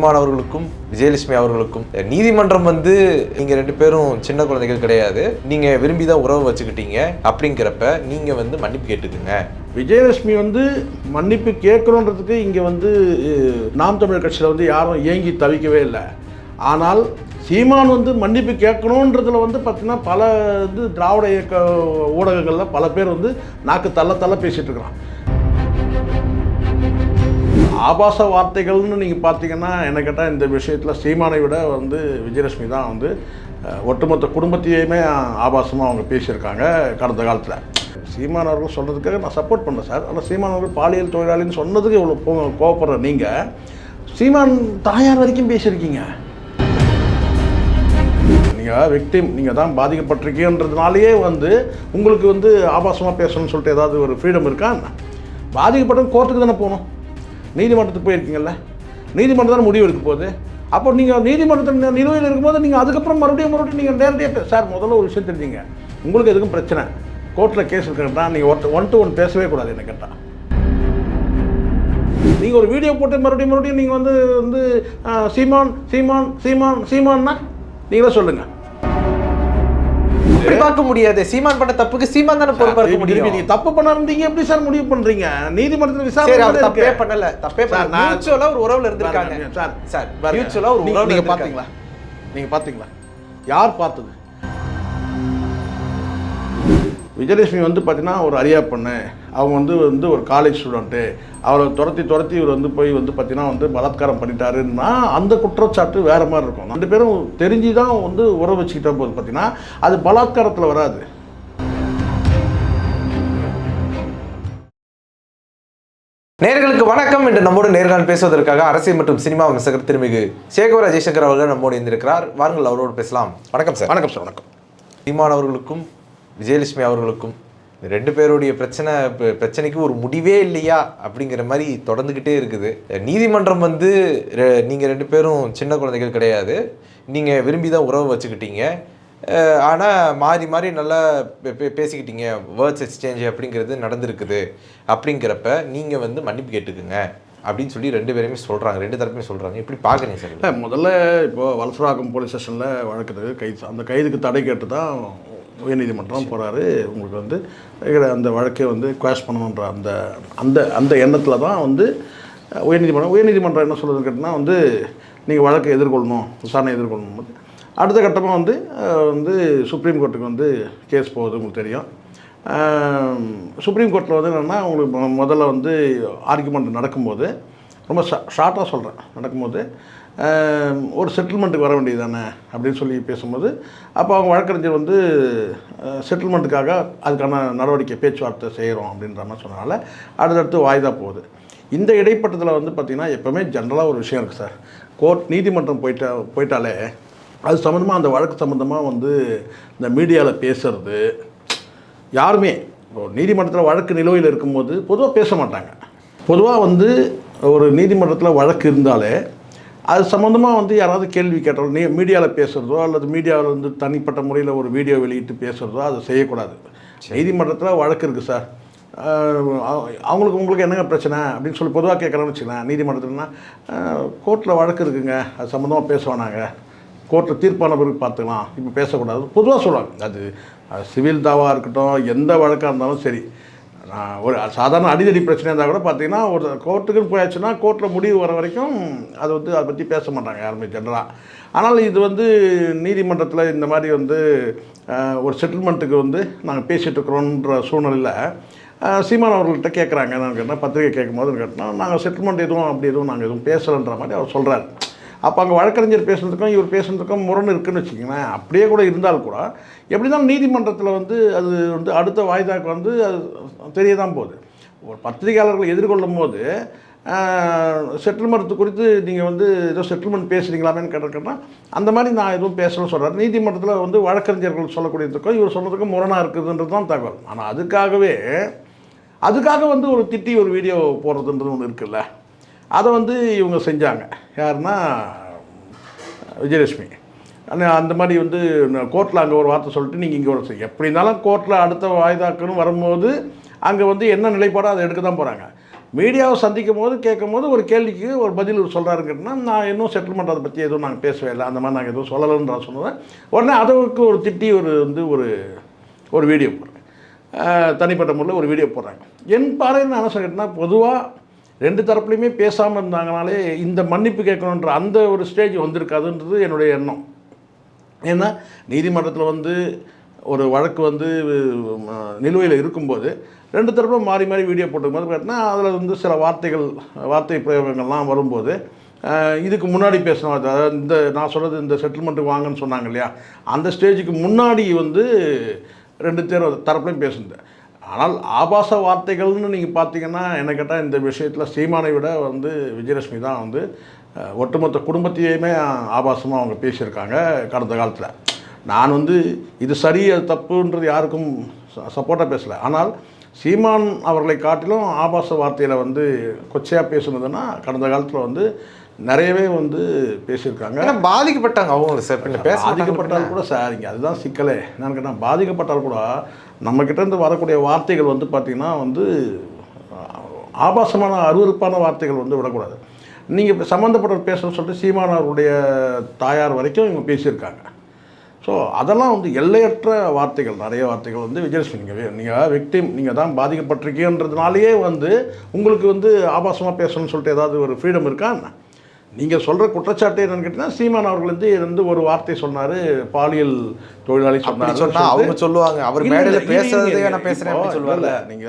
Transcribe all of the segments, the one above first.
சீமான் அவர்களுக்கும் விஜயலட்சுமி அவர்களுக்கும். நீதிமன்றம் வந்து நீங்க ரெண்டு பேரும் சின்ன குழந்தைகள் கிடையாது. நீங்க விரும்பி தான் உறவு வச்சுக்கிட்டீங்க. அப்படிங்கிறப்ப நீங்க வந்து மன்னிப்பு கேட்டுக்குங்க. விஜயலட்சுமி வந்து மன்னிப்பு கேட்கணுன்றதுக்கு இங்கே வந்து நாம் தமிழர் கட்சியில் வந்து யாரும் ஏங்கி தவிக்கவே இல்லை. ஆனால் சீமான் வந்து மன்னிப்பு கேட்கணுன்றதுல வந்து பார்த்தீங்கன்னா பல வந்து திராவிட இயக்க ஊடகங்களில் பல பேர் வந்து நாக்கு தள்ள தள்ள பேசிகிட்டு இருக்கிறான். ஆபாச வார்த்தைகள்னு நீங்கள் பார்த்தீங்கன்னா என்ன கேட்டால் இந்த விஷயத்தில் சீமானை விட வந்து விஜயலட்சுமி தான் வந்து ஒட்டுமொத்த குடும்பத்தையுமே ஆபாசமாக அவங்க பேசியிருக்காங்க கடந்த காலத்தில். சீமான் அவர்கள் சொல்கிறதுக்காக நான் சப்போர்ட் பண்ணேன் சார். ஆனால் சீமான் அவர்கள் பாலியல் தொழிலாளின்னு சொன்னதுக்கு இவ்வளோ கோ- கோவப்படுற நீங்கள் சீமான் தாயார் வரைக்கும் பேசியிருக்கீங்க. நீங்கள் விக்டிம் நீங்கள் தான் பாதிக்கப்பட்டிருக்கீன்றதுனாலேயே வந்து உங்களுக்கு வந்து ஆபாசமாக பேசணும்னு சொல்லிட்டு ஏதாவது ஒரு ஃப்ரீடம் இருக்கா? என்ன? பாதிக்கப்பட்டவங்க கோர்ட்டுக்கு தானே போகணும். நீதிமன்றத்துக்கு போயிருக்கீங்கல்ல? நீதிமன்றம் தானே முடிவு எடுக்க போகுது? அப்போ நீங்கள் நீதிமன்றத்தில் நிலுவையில் இருக்கும்போது நீங்கள் அதுக்கப்புறம் மறுபடியும் மறுபடியும் நீங்கள் நேரடியாக சார் முதல்ல ஒரு விஷயம் தெரிஞ்சுங்க. உங்களுக்கு எதுக்கும் பிரச்சனை? கோர்ட்டில் கேஸ் இருக்கிறதா நீங்கள் ஒன் ஒன் டு ஒன் பேசவே கூடாது என்ன கேட்டால் நீங்கள் ஒரு வீடியோ போட்டு மறுபடியும் மறுபடியும் நீங்கள் வந்து வந்து சீமான் சீமான் சீமான் சீமான்னா நீங்களே சொல்லுங்கள் அப்படி பார்க்க முடியாது? சீமான் பண்ண தப்புக்கு சீமான் தானே பொறுப்பா இருக்க முடியும். நீங்க தப்பு பண்ண இருந்தீங்க எப்படி சார் முடிவு பண்றீங்க? நீதிமன்றத்தில் விசாரணை தப்பே. பண்ணல தப்பே பண்ணல. மியூச்சுவலா ஒரு உறவுல இருந்திருக்காங்க. சார். சார். மியூச்சுவலா ஒரு உறவுல நீங்க. பாத்தீங்களா? நீங்க பாத்தீங்களா? யார் பார்த்தது? விஜயலட்சுமி வந்து பார்த்தீங்கன்னா ஒரு அரியா பொண்ணு. அவங்க வந்து வந்து ஒரு காலேஜ் ஸ்டூடெண்ட்டு அவளை துரத்தி துரத்தி இவர் வந்து போய் வந்து பார்த்தீங்கன்னா வந்து பலாத்காரம் பண்ணிட்டாருன்னா அந்த குற்றச்சாட்டு வேற மாதிரி இருக்கும். ரெண்டு பேரும் தெரிஞ்சு தான் வந்து உறவு வச்சுக்கிட்ட போது பார்த்தீங்கன்னா அது பலாத்காரத்தில் வராது. நேர்களுக்கு வணக்கம். என்று நம்மோடு நேர்காணல் பேசுவதற்காக அரசியல் மற்றும் சினிமா விமர்சகர் திருமிகு சேகவர ஜெய்சங்கர் அவர்கள் நம்மோடு இருந்திருக்கிறார் வாருங்கள் அவரோடு பேசலாம். வணக்கம் சார். வணக்கம் சார். வணக்கம். சீமான் அவர்களுக்கும் விஜயலட்சுமி அவர்களுக்கும் இந்த ரெண்டு பேருடைய பிரச்சனை பிரச்சனைக்கு ஒரு முடிவே இல்லையா அப்படிங்கிற மாதிரி தொடர்ந்துக்கிட்டே இருக்குது. நீதிமன்றம் வந்து ரெ- ரெண்டு பேரும் சின்ன குழந்தைகள் கிடையாது. நீங்கள் விரும்பி தான் உறவு வச்சுக்கிட்டீங்க. ஆனால் மாறி மாறி நல்லா பே- பேசிக்கிட்டீங்க. வேர்ட்ஸ் எக்ஸ்சேஞ்ச் அப்படிங்கிறது நடந்திருக்குது. அப்படிங்கிறப்ப நீங்கள் வந்து மன்னிப்பு கேட்டுக்குங்க அப்படின்னு சொல்லி ரெண்டு பேருமே சொல்கிறாங்க ரெண்டு தரப்புமே சொல்கிறாங்க எப்படி பார்க்குறீங்க சார். இல்லை முதல்ல இப்போது வலசராகம் போலீஸ் ஸ்டேஷனில் வழக்கு கைது அந்த கைதுக்கு தடை கேட்டு தான் உயர்நீதிமன்றம் போகிறாரு உங்களுக்கு வந்து இருக்கிற அந்த வழக்கை வந்து குவாஷ் பண்ணணுன்ற அந்த அந்த அந்த எண்ணத்தில் தான் வந்து உயர்நீதிமன்றம் உயர்நீதிமன்றம் என்ன சொல்லுதுன்னு கேட்டிங்கன்னா வந்து நீங்கள் வழக்கை எதிர்கொள்ளணும் விசாரணை எதிர்கொள்ளணும். போது அடுத்த கட்டமாக வந்து வந்து சுப்ரீம் கோர்ட்டுக்கு வந்து கேஸ் போகுது உங்களுக்கு தெரியும். சுப்ரீம் கோர்ட்டில் வந்து என்னென்னா உங்களுக்கு மொ- முதல்ல வந்து ஆர்குமெண்ட் நடக்கும்போது ரொம்ப ஷா ஷார்ட்டாக சொல்கிறேன் நடக்கும்போது ஒரு செட்டில்மெண்ட்டுக்கு வர வேண்டியது தானே அப்படின்னு சொல்லி பேசும்போது அப்போ அவங்க வழக்கறிஞர் வந்து செட்டில்மெண்ட்டுக்காக அதுக்கான நடவடிக்கை பேச்சுவார்த்தை செய்கிறோம் அப்படின்ற மாதிரி சொன்னனால அடுத்தடுத்து வாய்தா போகுது. இந்த இடைப்பட்டத்தில் வந்து பார்த்திங்கன்னா எப்போவுமே ஜென்ரலாக ஒரு விஷயம் இருக்குது சார். கோர்ட் நீதிமன்றம் போயிட்டா போயிட்டாலே அது சம்மந்தமாக அந்த வழக்கு சம்மந்தமாக வந்து இந்த மீடியாவில் பேசுறது யாருமே இப்போ நீதிமன்றத்தில் வழக்கு நிலுவையில் இருக்கும்போது பொதுவாக பேச மாட்டாங்க. பொதுவாக வந்து ஒரு நீதிமன்றத்தில் வழக்கு இருந்தாலே அது சம்மந்தமாக வந்து யாராவது கேள்வி கேட்டாலும் நீ மீடியாவில் பேசுகிறதோ அல்லது மீடியாவில் வந்து தனிப்பட்ட முறையில் ஒரு வீடியோ வெளியிட்டு பேசுகிறதோ அதை செய்யக்கூடாது. நீதிமன்றத்தில் வழக்கு இருக்குது சார். அவங்களுக்கு உங்களுக்கு என்னங்க பிரச்சனை அப்படின்னு சொல்லி பொதுவாக கேட்குறோன்னு வச்சுக்கலாம் நீதிமன்றத்துலனா கோர்ட்டில் வழக்கு இருக்குங்க. அது சம்மந்தமாக பேச வேணாங்க. கோர்ட்டில் தீர்ப்பான பிறகு பார்த்துக்கலாம். இப்போ பேசக்கூடாது. பொதுவாக சொல்லுவாங்க. அது சிவில் தாவாக இருக்கட்டும் எந்த வழக்காக இருந்தாலும் சரி. ஒரு சாதாரண அடிதடி பிரச்சனை இருந்தால் கூட பார்த்தீங்கன்னா ஒரு கோர்ட்டுக்குன்னு போயாச்சுன்னா கோர்ட்டில் முடிவு வர வரைக்கும் அது வந்து அதை பற்றி பேச மாட்டாங்க யாருமே ஜென்ரலாக ஆனால் இது வந்து நீதிமன்றத்தில் இந்த மாதிரி வந்து ஒரு செட்டில்மெண்ட்டுக்கு வந்து நாங்கள் பேசிகிட்டு இருக்கிறோன்ற சூழ்நிலையில் சீமான் அவர்கள்ட்ட கேட்குறாங்க என்னன்னு கேட்டால் பத்திரிகை கேட்கும்போது கேட்டால் நாங்கள் செட்டில்மெண்ட் எதுவும் அப்படி எதுவும் நாங்கள் எதுவும் பேசலைன்ற மாதிரி அவர் சொல்கிறார் அப்போ அங்கே வழக்கறிஞர் பேசுனதுக்கும் இவர் பேசுனதுக்கும் முரண் இருக்குன்னு வச்சுக்கோங்களேன். அப்படியே கூட இருந்தால் கூட எப்படி தான் நீதிமன்றத்தில் வந்து அது வந்து அடுத்த வாய்தாக்கு வந்து அது தெரிய தான் போகுது. ஒரு பத்திரிகையாளர்களை எதிர்கொள்ளும் போது செட்டில்மெண்ட் குறித்து நீங்கள் வந்து ஏதோ செட்டில்மெண்ட் பேசுகிறீங்களாமேன்னு கேட்டிருக்கேன்னா அந்த மாதிரி நான் எதுவும் பேசணும்னு சொல்கிறார் நீதிமன்றத்தில் வந்து வழக்கறிஞர்கள் சொல்லக்கூடியதுக்கும் இவர் சொன்னதுக்கும் முரணாக இருக்குதுன்றது தான் தகவல். ஆனால் அதுக்காகவே அதுக்காக வந்து ஒரு திட்டி ஒரு வீடியோ போடுறதுன்றது ஒன்று இருக்குல்ல. அதை வந்து இவங்க செஞ்சாங்க. யாருன்னா விஜயலட்சுமி. ஆனால் அந்த மாதிரி வந்து கோர்ட்டில் அங்கே ஒரு வார்த்தை சொல்லிட்டு நீங்கள் இங்கே ஒரு செய்ய எப்படி இருந்தாலும் கோர்ட்டில் அடுத்த வாய்தாக்குன்னு வரும்போது அங்கே வந்து என்ன நிலைப்பாடோ அதை எடுக்க தான் போகிறாங்க மீடியாவை சந்திக்கும் போது கேட்கும் போது ஒரு கேள்விக்கு ஒரு பதில் ஒரு கேட்டினா நான் இன்னும் செட்டில்மெண்ட் அதை பற்றி எதுவும் நாங்கள் பேசவே இல்லை. அந்த மாதிரி நாங்கள் எதுவும் சொல்லலைன்னு நான் சொன்னேன் உடனே அதற்கு ஒரு திட்டி ஒரு வந்து ஒரு ஒரு வீடியோ போடுறேன். தனிப்பட்ட முறையில் ஒரு வீடியோ போடுறாங்க. என் பார்வையில் நான் என்ன சொல்லிட்டேன்னா பொதுவாக ரெண்டு தரப்புலையுமே பேசாமல் இருந்தாங்கனாலே இந்த மன்னிப்பு கேட்கணுன்ற அந்த ஒரு ஸ்டேஜ் வந்திருக்காதுன்றது என்னுடைய எண்ணம். ஏன்னா நீதிமன்றத்தில் வந்து ஒரு வழக்கு வந்து நிலுவையில் இருக்கும்போது ரெண்டு தரப்பும் மாறி மாறி வீடியோ போட்டுக்கும்போது பார்த்தீங்கன்னா அதில் வந்து சில வார்த்தைகள் வார்த்தை பிரயோகங்கள்லாம் வரும்போது இதுக்கு முன்னாடி பேசின வார்த்தை, அதாவது இந்த நான் சொல்கிறது இந்த செட்டில்மெண்ட்டு வாங்கன்னு சொன்னாங்க இல்லையா? அந்த ஸ்டேஜுக்கு முன்னாடி வந்து ரெண்டு பேர் தரப்புலையும் பேசுனேன் ஆனால் ஆபாச வார்த்தைகள்னு நீங்கள் பார்த்தீங்கன்னா என்ன கேட்டால் இந்த விஷயத்தில் சீமானை விட வந்து விஜயலட்சுமி தான் வந்து ஒட்டுமொத்த குடும்பத்தையுமே ஆபாசமாக அவங்க பேசியிருக்காங்க கடந்த காலத்தில். நான் வந்து இது சரி அது தப்புன்றது யாருக்கும் சப்போர்ட்டாக பேசலை. ஆனால் சீமான் அவர்களை காட்டிலும் ஆபாச வார்த்தையில் வந்து கொச்சையாக பேசுனதுன்னா கடந்த காலத்தில் வந்து நிறையவே வந்து பேசியிருக்காங்க. பாதிக்கப்பட்டாங்க அவங்க சார் பாதிக்கப்பட்டால் கூட சார் இங்கே அதுதான் சிக்கலே. என்னன்னு கேட்டால் பாதிக்கப்பட்டால் கூட நம்மக்கிட்டேருந்து வரக்கூடிய வார்த்தைகள் வந்து பார்த்திங்கன்னா வந்து ஆபாசமான அருவருப்பான வார்த்தைகள் வந்து விடக்கூடாது. நீங்கள் சம்மந்தப்பட்டவர் பேசணும்னு சொல்லிட்டு சீமான் அவருடைய தாயார் வரைக்கும் இவங்க பேசியிருக்காங்க. ஸோ அதெல்லாம் வந்து எல்லையற்ற வார்த்தைகள் நிறைய வார்த்தைகள் வந்து விஜயலட்சுமி நீங்கள் நீங்கள் விக்டிம் நீங்கள் தான் பாதிக்கப்பட்டிருக்கீன்றதுனாலேயே வந்து உங்களுக்கு வந்து ஆபாசமாக பேசணும்னு சொல்லிட்டு ஏதாவது ஒரு ஃப்ரீடம் இருக்கா என்ன? நீங்கள் சொல்கிற குற்றச்சாட்டு என்னன்னு கேட்டிங்கன்னா சீமான் அவர்கள் வந்து வந்து ஒரு வார்த்தை சொன்னார் பாலியல் தொழிலாளி சொன்னார் சொன்னா அவங்க சொல்லுவாங்க. அவர் மேடையில் பேசுறதே நான் பேசுறேன் இப்போ அப்படி சொல்லுவார்ல. இல்ல, நீங்க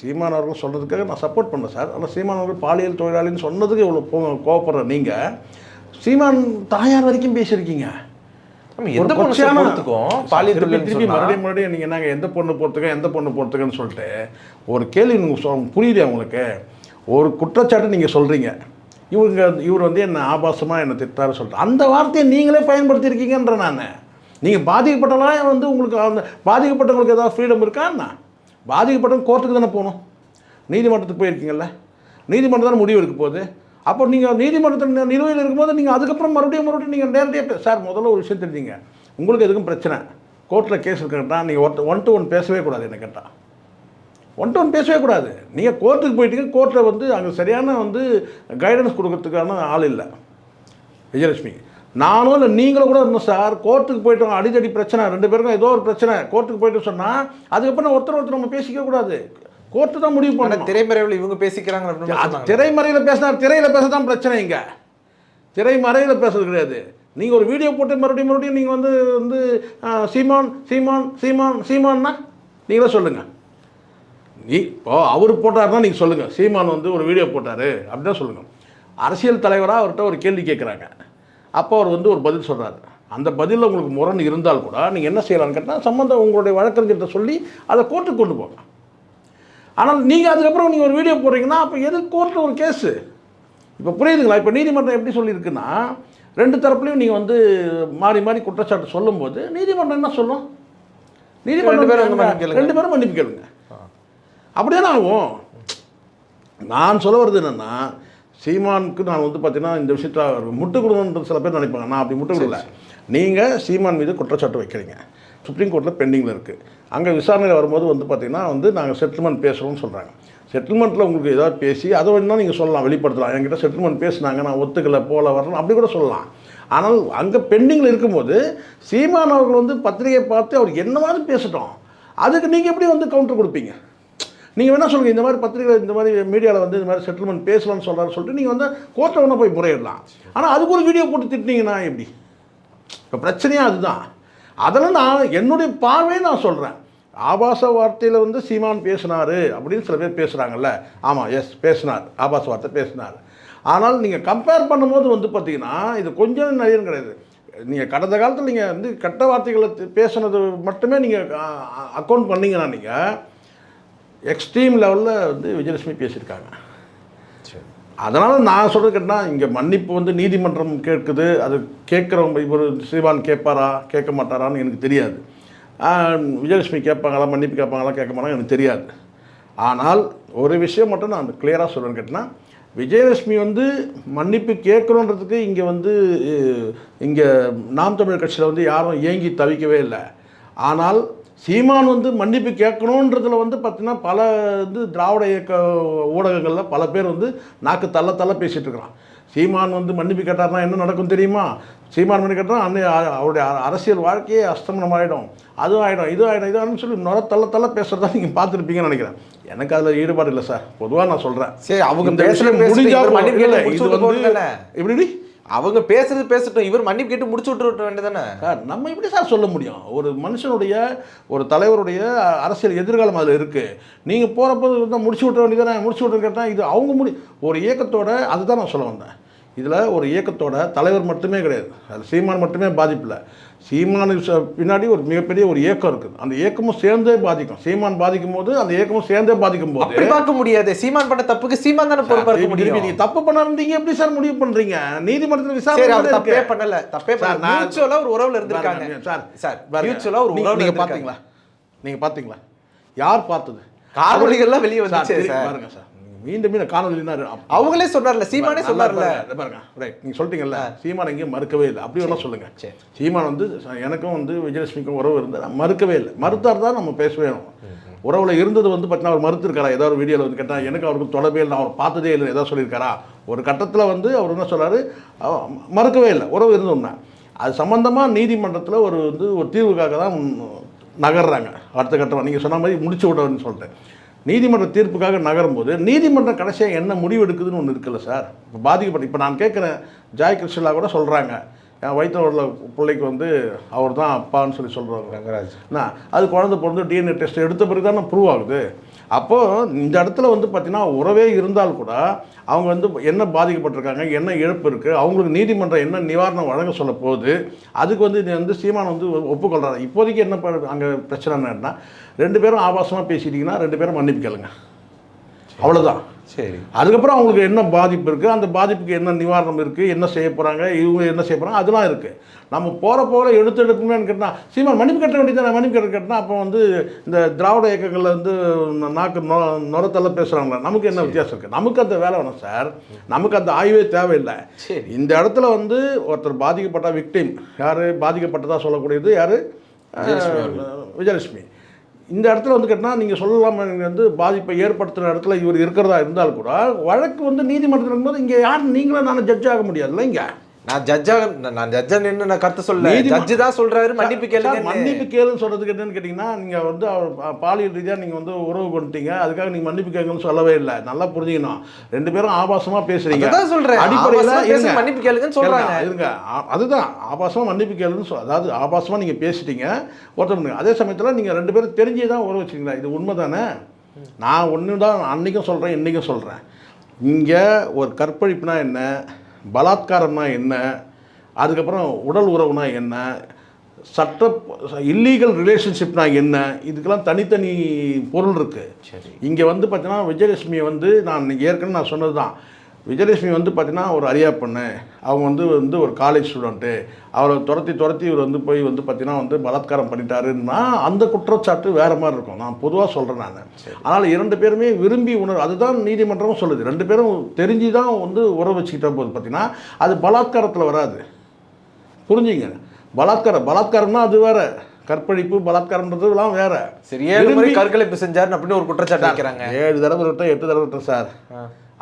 சீமான் அவர்கள் சொல்றதுக்காக நான் சப்போர்ட் பண்ணேன் சார். ஆனால் சீமான் அவர்கள் பாலியல் தொழிலாளின்னு சொன்னதுக்கு இவ்வளோ கோவப்படுற நீங்க சீமான் தாயார் வரைக்கும் பேசியிருக்கீங்க. எந்த பொண்ணு சார் பொறுத்துக்கும் பாலியல் திருப்பி மறுபடியும் மறுபடியும் நீங்கள் என்னங்க எந்த பொண்ணு பொறுத்துக்க எந்த பொண்ணு பொறுத்துக்கன்னு சொல்லிட்டு ஒரு கேள்வி புரியுது உங்களுக்கு. ஒரு குற்றச்சாட்டு நீங்கள் சொல்கிறீங்க இவங்க இவர் வந்து என்னை ஆபாசமாக என்னை திட்டாரு சொல்லிட்டு. அந்த வார்த்தையை நீங்களே பயன்படுத்தியிருக்கீங்கன்ற நான். நீங்கள் பாதிக்கப்பட்டவங்களா வந்து உங்களுக்கு அந்த பாதிக்கப்பட்டவங்களுக்கு ஏதாவது ஃப்ரீடம் இருக்கான்னா பாதிக்கப்பட்டவங்க கோர்ட்டுக்கு தானே போகணும். நீதிமன்றத்துக்கு போயிருக்கீங்கல்ல? நீதிமன்றம் தானே முடிவு எடுக்க போகுது. அப்போ நீங்கள் நீதிமன்றத்தில் நிலுவையில் இருக்கும்போது நீங்கள் அதுக்கப்புறம் மறுபடியும் மறுபடியும் நீங்கள் நேரடியாக சார் முதல்ல ஒரு விஷயம் தெரிஞ்சுங்க. உங்களுக்கு எதுக்கும் பிரச்சனை. கோர்ட்டில் கேஸ் இருக்கட்டா நீங்கள் ஒன் ஒன் டு ஒன் பேசவே கூடாது என்ன கேட்டால் ஒன் டு ஒன் பேசவே கூடாது. நீங்கள் கோர்ட்டுக்கு போயிட்டீங்க கோர்ட்டில் வந்து அங்கே சரியான வந்து கைடன்ஸ் கொடுக்கறதுக்கான ஆள் இல்லை. விஜயலட்சுமி. நானும் இல்லை நீங்களும் கூட இருந்தோம் சார் கோர்ட்டுக்கு போயிட்டோம் அடிதடி பிரச்சனை. ரெண்டு பேருக்கும் ஏதோ ஒரு பிரச்சனை. கோர்ட்டுக்கு போயிட்டு சொன்னால் அதுக்கப்புறம் ஒருத்தர் ஒருத்தர் நம்ம பேசிக்க கூடாது. கோர்ட்டு தான் முடிவு ஆனா பண்ணணும். திரைமறைவில் இவங்க பேசிக்கிறாங்க. திரைமறையில் பேசினா திரையில் பேச தான் பிரச்சனை இங்கே. திரைமறையில் பேசுறது கிடையாது. நீங்கள் ஒரு வீடியோ போட்டு மறுபடியும் மறுபடியும் நீங்கள் வந்து வந்து சீமான் சீமான் சீமான் சீமான்னா நீங்களே சொல்லுங்கள் நீ இப்போ அவர் போட்டாருன்னா நீங்கள் சொல்லுங்கள் சீமான் வந்து ஒரு வீடியோ போட்டார். அப்படிதான் சொல்லுங்கள் அரசியல் தலைவராக அவர்கிட்ட ஒரு கேள்வி கேட்குறாங்க அப்போ அவர் வந்து ஒரு பதில் சொல்கிறாரு அந்த பதிலில் உங்களுக்கு முரண் இருந்தால் கூட நீங்கள் என்ன செய்யலாம்னு கேட்டால் சம்மந்தம் உங்களுடைய வழக்கறிஞர்கிட்ட சொல்லி அதை கோர்ட்டுக்கு கொண்டு போங்க. ஆனால் நீங்கள் அதுக்கப்புறம் நீங்கள் ஒரு வீடியோ போடுறீங்கன்னா அப்போ எது கோர்ட்டில் ஒரு கேஸு இப்போ புரியுதுங்களா? இப்போ நீதிமன்றம் எப்படி சொல்லியிருக்குன்னா ரெண்டு தரப்புலையும் நீங்கள் வந்து மாறி மாறி குற்றச்சாட்டு சொல்லும்போது நீதிமன்றம் என்ன சொல்லும்? நீதிமன்றம். ரெண்டு பேரும் மன்னிப்பு கேளுங்க. அப்படியே ஆகும் நான் சொல்ல வர்றது என்னென்னா சீமானுக்கு நான் வந்து பார்த்தீங்கன்னா இந்த விஷயத்தில் முட்டு கொடுக்கணுன்றது சில பேர் நினைப்பாங்க. நான் அப்படி முட்டு கொடுக்கல. நீங்கள் சீமான் மீது குற்றச்சாட்டு வைக்கிறீங்க. சுப்ரீம் கோர்ட்டில் பெண்டிங்கில் இருக்குது அங்கே விசாரணையில் வரும்போது வந்து பார்த்தீங்கன்னா வந்து நாங்கள் செட்டில்மெண்ட் பேசுகிறோம்னு சொல்கிறாங்க செட்டில்மெண்ட்டில் உங்களுக்கு ஏதாவது பேசி அதை வேணால் நீங்கள் சொல்லலாம் வெளிப்படுத்தலாம். என்கிட்ட செட்டில்மெண்ட் பேசுனாங்க நான் ஒத்துக்கலை போல வரணும் அப்படி கூட சொல்லலாம். ஆனால் அங்கே பெண்டிங்கில் இருக்கும்போது சீமான் அவர்கள் வந்து பத்திரிகையை பார்த்து அவர் என்னவாவது பேசட்டும். அதுக்கு நீங்கள் எப்படி வந்து கவுண்டர் கொடுப்பீங்க? நீங்கள் வேணால் சொல்லுங்கள் இந்த மாதிரி பத்திரிகை இந்த மாதிரி மீடியாவில் வந்து இந்த மாதிரி செட்டில்மெண்ட் பேசலாம்னு சொல்கிறாரு சொல்லிட்டு நீங்கள் வந்து கோர்ட்டை வேணால் போய் முறையிடலாம். ஆனால் அதுக்கு ஒரு வீடியோ போட்டு திட்டினீங்கன்னா எப்படி? இப்போ பிரச்சனையாக அதுதான். அதெல்லாம் நான் என்னுடைய பார்வையை நான் சொல்கிறேன் ஆபாச வார்த்தையில் வந்து சீமான் பேசினார் அப்படின்னு சில பேர் பேசுகிறாங்கல்ல ஆமாம் எஸ் பேசினார். ஆபாச வார்த்தை பேசினார். ஆனால் நீங்கள் கம்பேர் பண்ணும்போது வந்து பார்த்தீங்கன்னா இது கொஞ்சம் நிறைய கிடையாது. நீங்கள் கடந்த காலத்தில் நீங்கள் வந்து கெட்ட வார்த்தைகளை பேசுனது மட்டுமே நீங்கள் அக்கௌண்ட் பண்ணீங்கன்னா நீங்கள் எக்ஸ்ட்ரீம் லெவலில் வந்து விஜயலட்சுமி பேசியிருக்காங்க. சரி. அதனால் நான் சொல்கிறது கேட்டால் இங்கே மன்னிப்பு வந்து நீதிமன்றம் கேட்குது. அது கேட்குறவங்க இவர் சீமான் கேட்பாரா கேட்க மாட்டாரான்னு எனக்கு தெரியாது. விஜயலட்சுமி கேட்பாங்களா மன்னிப்பு கேட்பாங்களா கேட்க மாட்டாங்க எனக்கு தெரியாது. ஆனால் ஒரு விஷயம் மட்டும் நான் கிளியராக சொல்லுவேன்னு கேட்டேன்னா விஜயலட்சுமி வந்து மன்னிப்பு கேட்கணுன்றதுக்கு இங்கே வந்து இங்கே நாம் தமிழர் கட்சியில் வந்து யாரும் ஏங்கி தவிக்கவே இல்லை. ஆனால் சீமான் வந்து மன்னிப்பு கேட்கணுன்றதுல வந்து பார்த்தீங்கன்னா பல வந்து திராவிட இயக்க ஊடகங்களில் பல பேர் வந்து நாக்கு தள்ள தள்ள பேசிட்டு இருக்கிறான். சீமான் வந்து மன்னிப்பு கேட்டார்னா என்ன நடக்கும் தெரியுமா? சீமான் மன்னிப்பு கேட்டால் அன்னை அவருடைய அரசியல் வாழ்க்கையே அஸ்தமனம் ஆகிடும் அதுவும் ஆகிடும் இது ஆகிடும் இது ஆகிடும் சொல்லி நுர தள்ள தள்ள பேசுகிறதா நீங்கள் பார்த்துருப்பீங்கன்னு நினைக்கிறேன். எனக்கு அதில் ஈடுபாடு இல்லை சார். பொதுவாக நான் சொல்கிறேன் சரி அவங்க இந்த பேசுறது விஷயம் முடிஞ்சா முடிஞ்சா போதும். மன்னிப்பு இல்ல, கேட்டு இது முடிச்சு வந்து விட்டு எப்படி அவங்க பேசுறது பேசட்டும் இவர் மன்னிப்பு கேட்டு முடிச்சு விட்டு வேண்டியதானே சார் நம்ம எப்படி சார் சொல்ல முடியும்? ஒரு மனுஷனுடைய ஒரு தலைவருடைய அரசியல் எதிர்காலம் அதில் இருக்குது நீங்கள் போகிறப்போ முடிச்சு விட்ட வேண்டியதானே முடிச்சு விட்டு கேட்டால் இது அவங்க முடி ஒரு இயக்கத்தோட அதுதான் நான் சொல்ல வந்தேன். இதில் ஒரு இயக்கத்தோட தலைவர் மட்டுமே கிடையாது. அது சீமான் மட்டுமே பாதிப்பில்லை சீமான் பின்னாடி ஒரு மிகப்பெரிய ஒரு இயக்கம் இருக்குது. அந்த இயக்கமும் சேர்ந்தே பாதிக்கும். சீமான் பாதிக்கும் போது அந்த இயக்கமும் சேர்ந்தே பாதிக்கும் போது பார்க்க முடியாது. சீமான் பண்ண தப்புக்கு சீமான் தானே பொறுப்பா இருக்க திருப்பி திருப்பி முடியும். நீங்க தப்பு பண்ண இருந்தீங்க எப்படி சார் முடிவு பண்றீங்க? நீதிமன்றத்தில் விசாரணை தப்பே. பண்ணல. தப்பே பண்ணல. மியூச்சுவலா ஒரு உறவுல இருந்திருக்காங்க. சார். சார். மியூச்சுவலா ஒரு உறவுல நீங்க பாத்தீங்களா? நீங்க பாத்தீங்களா? யார் பார்த்தது? காணொளிகள்லாம் வெளியே வந்துச்சு பாருங்க சார். மீண்டும் மீண்டும் காணொலினா அவங்களே சொன்னார்ல சீமானே சொன்னார்ல பாருங்க, ரைட் நீங்க சொல்லிட்டீங்கல்ல சீமான் எங்கேயும் மறுக்கவே இல்லை. அப்படி வேணா சொல்லுங்க. சீமான் வந்து எனக்கும் வந்து விஜயலட்சுமிக்கும் உறவு இருந்தது நான் மறுக்கவே இல்லை. மறுத்தார் தான் நம்ம பேசவே உறவுல இருந்தது வந்து பார்த்தீங்கன்னா அவர் மறுத்திருக்காரா? ஏதாவது ஒரு வீடியோவில் வந்து கேட்டால் எனக்கு அவருக்கு தொடர்பே இல்லை. அவர் பார்த்ததே இல்லை. ஏதாவது சொல்லியிருக்காரா? ஒரு கட்டத்தில் வந்து அவர் என்ன சொல்றாரு? அவ- மறுக்கவே இல்லை. உறவு இருந்தோம்னா அது சம்பந்தமாக நீதிமன்றத்தில் ஒரு வந்து ஒரு தீர்வுக்காக தான் நகர்றாங்க. அடுத்த கட்டமாக நீங்கள் சொன்ன மாதிரி முடிச்சு விடணும்னு சொல்லிட்டேன் நீதிமன்ற தீர்ப்புக்காக நகரும்போது நீதிமன்றம் கடைசியாக என்ன முடிவு எடுக்குதுன்னு ஒன்று இருக்குல்ல சார்? இப்போ பாதிக்கப்பட்ட இப்போ நான் கேட்குறேன் ஜாய் கிருஷ்ணலா கூட சொல்கிறாங்க என் வயிற்றில் உள்ள பிள்ளைக்கு வந்து அவர் தான் அப்பான்னு சொல்லி சொல்கிறாங்க ரங்கராஜ். என்ன? அது குழந்தை பிறந்து டிஎன்ஏ டெஸ்ட் எடுத்த பிறகு தானே ப்ரூவ் ஆகுது. அப்போது இந்த இடத்துல வந்து பார்த்திங்கன்னா உறவே இருந்தால் கூட அவங்க வந்து என்ன பாதிக்கப்பட்டிருக்காங்க என்ன இழப்பு இருக்குது அவங்களுக்கு நீதிமன்றம் என்ன நிவாரணம் வழங்க சொல்ல போகுது அதுக்கு வந்து இது வந்து சீமான் வந்து ஒப்புக்கொள்கிறாரு இப்போதைக்கு என்ன அங்கே பிரச்சனை என்னன்னா ரெண்டு பேரும் ஆபாசமாக பேசிட்டிங்கன்னா ரெண்டு பேரும் மன்னிப்பு கேளுங்க. அவ்வளோதான் சரி. அதுக்கப்புறம் அவங்களுக்கு என்ன பாதிப்பு இருக்குது அந்த பாதிப்புக்கு என்ன நிவாரணம் இருக்குது என்ன செய்ய போகிறாங்க இவங்க என்ன செய்ய போகிறாங்க அதெல்லாம் இருக்குது நம்ம போகிற போகிற எடுத்து எடுக்கணும்னு கேட்டால் சீமான் மன்னிப்பு கட்ட வேண்டியது மன்னிப்பு கட்ட கேட்டால் அப்போ வந்து இந்த திராவிட இயக்கங்களில் வந்து நாக்கு நொ நுரத்தெல்லாம் பேசுகிறாங்களா நமக்கு என்ன வித்தியாசம் இருக்குது நமக்கு அந்த வேலை வேணும் சார். நமக்கு அந்த ஆய்வே தேவையில்லை. இந்த இடத்துல வந்து ஒருத்தர் பாதிக்கப்பட்ட விக்டிம் யார்? பாதிக்கப்பட்டதா சொல்லக்கூடியது யார்? விஜயலட்சுமி. இந்த இடத்துல வந்து கேட்டால் நீங்கள் சொல்லலாம் வந்து பாதிப்பை ஏற்படுத்துகிற இடத்துல இவர் இருக்கிறதா இருந்தால் கூட வழக்கு வந்து நீதிமன்றத்தில் இருக்கும்போது இங்கே யார் நீங்களும் நான் ஜட்ஜ் ஆக முடியாதுல்ல இங்கே? நான் ஜட்ஜா நான் ஜட்ஜா நின்னு நான் கருத்து சொல்ல ஜட்ஜு தான் சொல்றாரு மன்னிப்பு கேளுங்க மன்னிப்பு கேளுன்னு சொல்றதுக்கு என்னன்னு கேட்டிங்கன்னா நீங்கள் வந்து பாலியல் ரீதியாக நீங்கள் வந்து உறவு கொண்டுட்டீங்க. அதுக்காக நீங்கள் மன்னிப்பு கேட்கணும்னு சொல்லவே இல்லை. நல்லா புரிஞ்சுக்கணும். ரெண்டு பேரும் ஆபாசமாக பேசுறீங்க. அதான் சொல்றேன். அடிப்படையில். மன்னிப்பு கேளுங்கன்னு சொல்றாங்க. கேளுங்க, இருங்க அதுதான். ஆபாசமாக மன்னிப்பு கேளுன்னு சொல் அதாவது ஆபாசமாக நீங்கள் பேசிட்டீங்க. ஒருத்தர் அதே சமயத்தில் நீங்கள் ரெண்டு பேரும் தெரிஞ்சே தான் உறவு வச்சுங்களா இது உண்மை தானே நான் ஒன்று தான் அன்றைக்கும் சொல்கிறேன் இன்றைக்கும் சொல்கிறேன் இங்கே ஒரு கற்பழிப்புனா என்ன? பலாத்காரம்னா என்ன? அதுக்கப்புறம் உடல் உறவுனா என்ன? சட்ட இல்லீகல் ரிலேஷன்ஷிப்னா என்ன? இதுக்கெல்லாம் தனித்தனி பொருள் இருக்குது சரி. இங்கே வந்து பார்த்தீங்கன்னா விஜயலட்சுமியை வந்து நான் ஏற்கனவே நான் சொன்னது தான் விஜயலட்சுமி வந்து பார்த்தீங்கன்னா ஒரு அரியா பொண்ணு. அவங்க வந்து வந்து ஒரு காலேஜ் ஸ்டூடெண்ட்டு அவளை துரத்தி துரத்தி இவர் வந்து போய் வந்து பார்த்தீங்கன்னா வந்து பலாத்காரம் பண்ணிட்டாருன்னா அந்த குற்றச்சாட்டு வேறு மாதிரி இருக்கும். நான் பொதுவாக சொல்கிறேன் நான். ஆனால் இரண்டு பேருமே விரும்பி உணர் அதுதான் நீதிமன்றமும் சொல்லுது. ரெண்டு பேரும் தெரிஞ்சு தான் வந்து உறவு வச்சுக்கிட்ட போது பார்த்தீங்கன்னா அது பலாத்காரத்தில் வராது. புரிஞ்சுங்க. பலாத்காரம் பலாத்காரம்னா அது வேற. கற்பழிப்பு பலாத்காரம்ன்றதுலாம் வேற. சரி ஏழு முறை கற்கலைப்பு செஞ்சாருன்னு அப்படின்னு ஒரு குற்றச்சாட்டு வைக்கிறாங்க. ஏழு தடவை விட்டோம் எட்டு தடவை விட்டோம் சார்.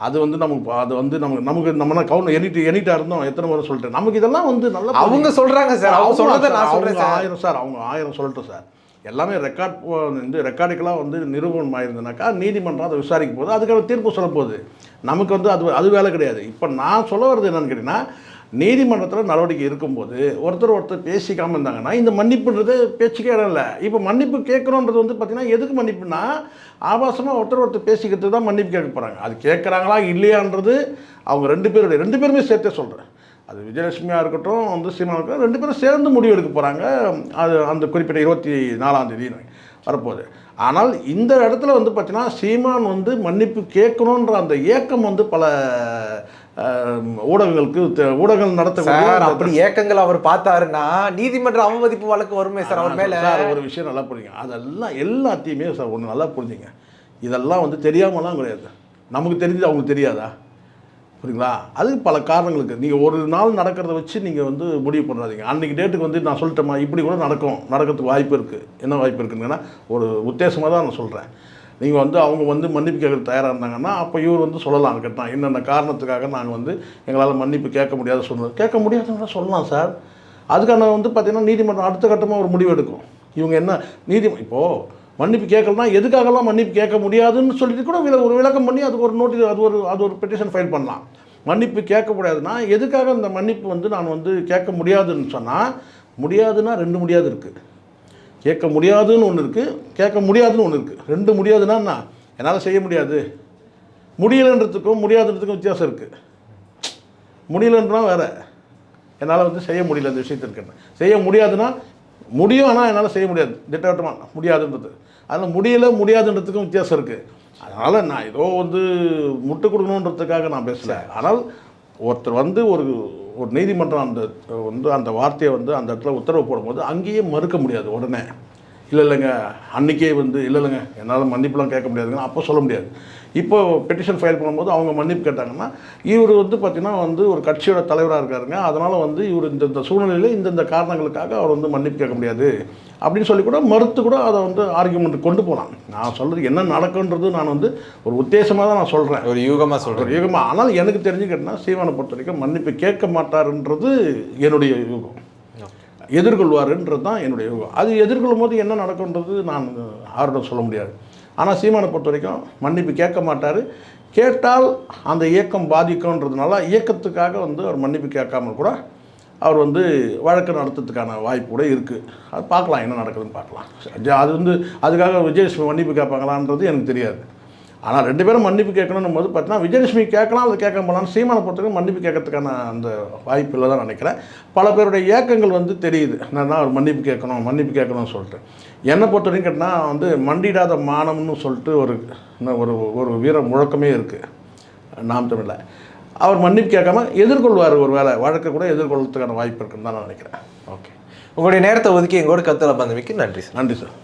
அது வந்து நமக்கு அது வந்து நமக்கு நமக்கு நம்ம கவுண்ட் எனிட்டு எனிட்டா இருந்தோம். எத்தனை முறை சொல்லிட்டு நமக்கு இதெல்லாம் வந்து நல்லா அவங்க சொல்றாங்க சார். அவங்க சொல்றதை நான் சார். ஆயிரம் சார் அவங்க ஆயிரம் சொல்லட்டும் சார். எல்லாமே ரெக்கார்ட் வந்து ரெக்கார்டுக்கெல்லாம் வந்து நிரூபணம் ஆயிருந்ததுனாக்கா நீதிமன்றம் அதை விசாரிக்கும் போது அதுக்கான தீர்ப்பு சொல்ல போகுது நமக்கு வந்து அது அது வேலை கிடையாது. இப்போ நான் சொல்ல வர்றது என்னன்னு கேட்டிங்கன்னா நீதிமன்றத்தில் நடவடிக்கை இருக்கும்போது ஒருத்தர் ஒருத்தர் பேசிக்காமல் இருந்தாங்கன்னா இந்த மன்னிப்புன்றது பேச்சுக்கே இடம் இல்லை. இப்போ மன்னிப்பு கேட்கணுன்றது வந்து பார்த்தீங்கன்னா எதுக்கு மன்னிப்புனா ஆபாசமாக ஒருத்தர் ஒருத்தர் பேசிக்கிறதுக்கு தான் மன்னிப்பு கேட்க போகிறாங்க அது கேட்குறாங்களா இல்லையான்றது அவங்க ரெண்டு பேருடைய ரெண்டு பேருமே சேர்த்தே சொல்கிறேன் அது விஜயலட்சுமியாக இருக்கட்டும் வந்து சீமா இருக்கட்டும் ரெண்டு பேரும் சேர்ந்து முடிவு எடுக்க போகிறாங்க அது அந்த குறிப்பிட்ட இருபத்தி நாலாம் தேதி வரப்போகுது. ஆனால் இந்த இடத்துல வந்து பார்த்தீங்கன்னா சீமான் வந்து மன்னிப்பு கேட்கணுன்ற அந்த ஏக்கம் வந்து பல ஊடகங்களுக்கு ஊடகங்கள் நடத்தக்கூடிய அப்படி ஏக்கங்கள் அவர் பார்த்தாருன்னா நீதிமன்ற அவமதிப்பு வழக்கு வருமே சார் அவர் மேல. சார் ஒரு விஷயம் நல்லா புரியுங்க அதெல்லாம் எல்லாத்தையுமே சார் ஒன்று நல்லா புரிஞ்சுங்க. இதெல்லாம் வந்து தெரியாமலாம் கிடையாது. நமக்கு தெரிஞ்சது அவங்களுக்கு தெரியாதா? புரியுங்களா? அதுக்கு பல காரணங்களுக்கு. நீங்கள் ஒரு நாள் நடக்கிறத வச்சு நீங்கள் வந்து முடிவு பண்ணாதீங்க. அன்றைக்கி டேட்டுக்கு வந்து நான் சொல்லிட்டேம்மா இப்படி கூட நடக்கும். நடக்கிறதுக்கு வாய்ப்பு இருக்குது என்ன வாய்ப்பு இருக்குங்கன்னா ஒரு உத்தேசமாக தான் நான் சொல்கிறேன் நீங்கள் வந்து அவங்க வந்து மன்னிப்பு கேட்க தயாராக இருந்தாங்கன்னா அப்போ இவர் வந்து சொல்லலாம் கேட்டான் என்னென்ன காரணத்துக்காக நாங்கள் வந்து எங்களால் மன்னிப்பு கேட்க முடியாத சொன்னது கேட்க முடியாதுன்னு சொல்லலாம் சார். அதுக்கான வந்து பார்த்திங்கன்னா நீதிமன்றம் அடுத்த கட்டமாக ஒரு முடிவு எடுக்கும். இவங்க என்ன நீதி இப்போது மன்னிப்பு கேட்கலனா எதுக்காகலாம் மன்னிப்பு கேட்க முடியாதுன்னு சொல்லிட்டு கூட வில- ஒரு விளக்கம் பண்ணி அதுக்கு ஒரு நோட்டீஸ் அது ஒரு அது ஒரு பெட்டிஷன் ஃபைல் பண்ணலாம். மன்னிப்பு கேட்க முடியாதுன்னா எதுக்காக இந்த மன்னிப்பு வந்து நான் வந்து கேட்க முடியாதுன்னு சொன்னால் முடியாதுன்னா ரெண்டு முடியாது இருக்குது கேட்க முடியாதுன்னு ஒன்று இருக்குது கேட்க முடியாதுன்னு ஒன்று இருக்குது ரெண்டு முடியாதுன்னா என்ன? என்னால் செய்ய முடியாது. முடியலன்றதுக்கும் முடியாதுன்றதுக்கும் வித்தியாசம் இருக்குது முடியலன்றா வேற. என்னால் வந்து செய்ய முடியல இந்த விஷயத்தை இருக்கேன் செய்ய முடியாதுன்னா முடியும் ஆனால் என்னால் செய்ய முடியாது. திட்டவட்டமாக முடியாதுன்றது. அதில் முடியல முடியாதுன்றதுக்கும் வித்தியாசம் இருக்குது அதனால் நான் ஏதோ வந்து முட்டு கொடுக்கணுன்றதுக்காக நான் பேசல. ஆனால் ஒருத்தர் வந்து ஒரு ஒரு நீதிமன்றம் அந்த வந்து அந்த வார்த்தையை வந்து அந்த இடத்துல உத்தரவு போடும்போது அங்கேயே மறுக்க முடியாது உடனே. இல்லை இல்லைங்க அன்றைக்கே வந்து இல்லை இல்லைங்க என்னால் மன்னிப்புலாம் கேட்க முடியாதுங்க அப்போ சொல்ல முடியாது. இப்போ பெட்டிஷன் ஃபைல் பண்ணும்போது அவங்க மன்னிப்பு கேட்டாங்கன்னா இவர் வந்து பார்த்திங்கன்னா வந்து ஒரு கட்சியோட தலைவராக இருக்காருங்க. அதனால் வந்து இவர் இந்த சூழ்நிலையில் இந்தந்த காரணங்களுக்காக அவர் வந்து மன்னிப்பு கேட்க முடியாது. அப்படின்னு சொல்லி கூட மறுத்து கூட அதை வந்து ஆர்கியூமெண்ட் கொண்டு போகலாம் நான் சொல்கிறது என்ன நடக்குன்றது நான் வந்து ஒரு உத்தேசமாக தான் நான் சொல்கிறேன் ஒரு யூகமாக சொல்கிறேன் ஒரு யூகமாக ஆனால் எனக்கு தெரிஞ்சு கேட்டினா சீமானை பொறுத்த வரைக்கும் மன்னிப்பு கேட்க மாட்டாருன்றது என்னுடைய யூகம். எதிர்கொள்வாருன்றது தான் என்னுடைய யூகம். அது எதிர்கொள்ளும் போது என்ன நடக்கும்ன்றது நான் யாரிடம் சொல்ல முடியாது. ஆனால் சீமானை பொறுத்த வரைக்கும் மன்னிப்பு கேட்க மாட்டார். கேட்டால் அந்த இயக்கம் பாதிக்கும்ன்றதுனால இயக்கத்துக்காக வந்து அவர் மன்னிப்பு கேட்காம கூட அவர் வந்து வழக்கு நடத்துறதுக்கான வாய்ப்பு கூட இருக்குது அது பார்க்கலாம் என்ன நடக்குதுன்னு பார்க்கலாம். அது வந்து அதுக்காக விஜயலட்சுமி மன்னிப்பு கேட்பாங்களான்றது எனக்கு தெரியாது. ஆனால் ரெண்டு பேரும் மன்னிப்பு கேட்கணும் போது பார்த்தீங்கன்னா விஜயலட்சுமி கேட்கலாம் அது கேட்க போகலாம் சீமான பொறுத்தவரைக்கும் மன்னிப்பு கேட்கறதுக்கான அந்த வாய்ப்பு இல்லை தான் நினைக்கிறேன். பல பேருடைய ஏக்கங்கள் வந்து தெரியுது. நான் அவர் மன்னிப்பு கேட்கணும் மன்னிப்பு கேட்கணும்னு சொல்லிட்டு. என்னை பொறுத்த வரைக்கும் கேட்டால் வந்து மண்டிடாத மானம்னு சொல்லிட்டு ஒரு ஒரு ஒரு வீர முழக்கமே இருக்குது நாம் தமிழில் அவர் மன்னிப்பு கேட்காம எதிர்கொள்வார் ஒரு வேலை வழக்கை கூட எதிர்கொள்றதுக்கான வாய்ப்பு இருக்குன்னு தான் நான் நினைக்கிறேன். ஓகே. உங்களுடைய நேரத்தை ஒதுக்கி எங்களோட கத்துல பந்தமிக்கு நன்றி சார். நன்றி சார்.